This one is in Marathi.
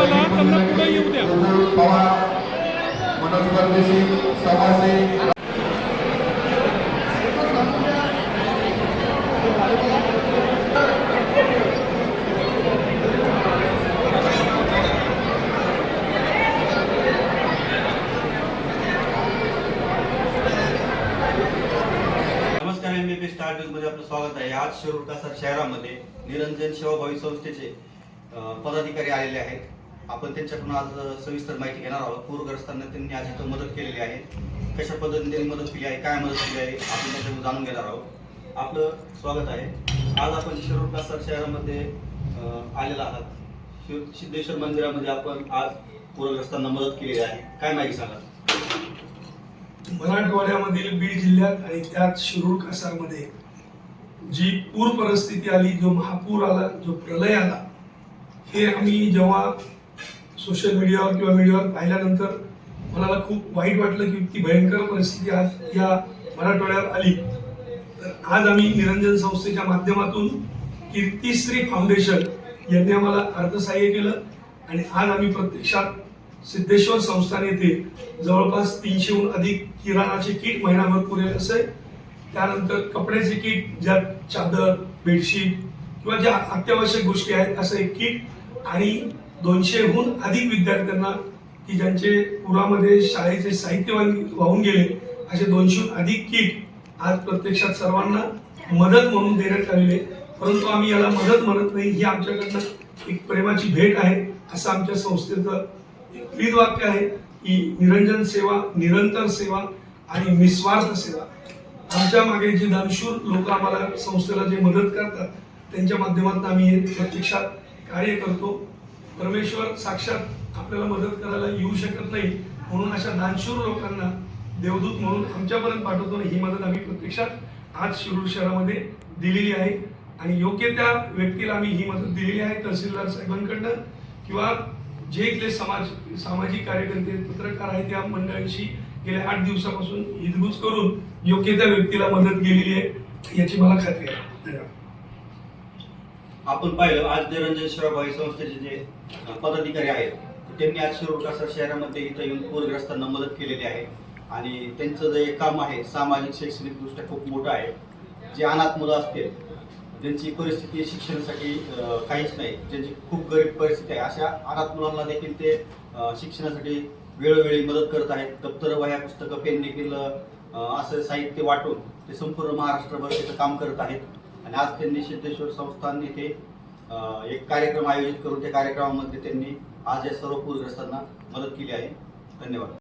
आम्हाला त्यांना पुढे येऊ द्या. आपलं स्वागत आहे. आज शिरूर कासार शहरामध्ये निरंजन सेवाभावी संस्थेचे पदाधिकारी आलेले आहेत. आपण त्यांच्याकडून आज सविस्तर माहिती घेणार आहोत. पूरग्रस्तांना त्यांनी आज इथं मदत केलेली आहे. कशा पद्धतीने त्यांनी मदत केली आहे काय मदत केली आहे आपण त्याच्याकडून जाणून घेणार आहोत. आपलं स्वागत आहे. आज आपण शिरूर कासार शहरामध्ये अं, आलेला आहात. शिव- सिद्धेश्वर मंदिरामध्ये आपण आज पूरग्रस्तांना मदत केलेली आहे. काय माहिती सांगा? मराठवाड्यामधील बीड जिल्ह्यात आणि त्यात शिरूर कासारमध्ये जी पूर परिस्थिती आली जो महापूर आला जो प्रलय आला हे आम्ही जेव्हा सोशल मीडियावर किंवा मीडियावर पाहिल्यानंतर मला खूप वाईट वाटलं की इतकी भयंकर परिस्थिती आज या मराठवाड्यावर आली. तर आज आम्ही निरंजन संस्थेच्या माध्यमातून कीर्तिश्री फाउंडेशन यांनी आम्हाला अर्थसहाय्य केलं आणि आज आम्ही प्रत्यक्षात सिद्धेश्वर संस्थान येथे जवळपास तीनशेहून अधिक किराणाचे किट महिनाभर पुरेल असे त्यानंतर कपड्याचे किट ज्यात चादर बेडशीट किंवा ज्या अत्यावश्यक गोष्टी आहेत असं एक किट आणि दोनशेहून अधिक विद्यार्थ्यांना की ज्यांचे पुरामध्ये शाळेचे साहित्य वाहून गेले असे दोनशेहून अधिक किट आज प्रत्यक्षात सर्वांना मदत म्हणून देण्यात आलेले परंतु आम्ही याला मदत म्हणत नाही ही आमच्याकडनं एक प्रेमाची भेट आहे असं आमच्या संस्थेचं एक ब्रीद वाक्य आहे की निरंजन सेवा निरंतर सेवा आणि निस्वार्थ सेवा. आमच्या मागे जे दानशूर लोक आम्हाला संस्थेला जे मदत करतात त्यांच्या माध्यमातून आम्ही हे प्रत्यक्षात कार्य करतो. परमेश्वर साक्षात आपल्याला मदत करायला येऊ शकत नाही म्हणून अशा दानशूर लोकांना देवदूत म्हणून आमच्यापर्यंत पाठवतो आणि ही मदत आम्ही प्रत्यक्षात आज शिरूर शहरामध्ये दिलेली आहे. आणि योग्य त्या व्यक्तीला आम्ही ही मदत दिलेली आहे तहसीलदार साहेबांकडनं. किंवा जे इथले समाज सामाजिक कार्यकर्ते पत्रकार आहेत त्या मंडळांशी गेल्या आठ दिवसापासून हिदगुज करून योग्य त्या व्यक्तीला मदत गेलेली आहे याची मला खात्री आहे. धन्यवाद. आपण पाहिलं आज निरंजन शिराभाई संस्थेचे जे पदाधिकारी आहेत त्यांनी आज शिरूर शहरामध्ये इथं येऊन पूरग्रस्तांना मदत केलेली आहे. आणि त्यांचं जे काम आहे सामाजिक शैक्षणिकदृष्ट्या खूप मोठं आहे. जे अनाथ मुलं असतील ज्यांची परिस्थिती शिक्षणासाठी काहीच नाही. ज्यांची खूप गरीब परिस्थिती आहे. अशा अनाथ मुलांना देखील ते शिक्षणासाठी वेळोवेळी मदत करत आहेत. दप्तर वह्या पुस्तकं पेन देखील असं साहित्य वाटून ते संपूर्ण महाराष्ट्रभर त्याचं काम करत आहेत. आणि आज त्यांनी सिद्धेश्वर संस्थान येथे एक कार्यक्रम आयोजित करून त्या कार्यक्रमामध्ये त्यांनी आज या सर्व पूरग्रस्तांना मदत केली आहे. धन्यवाद.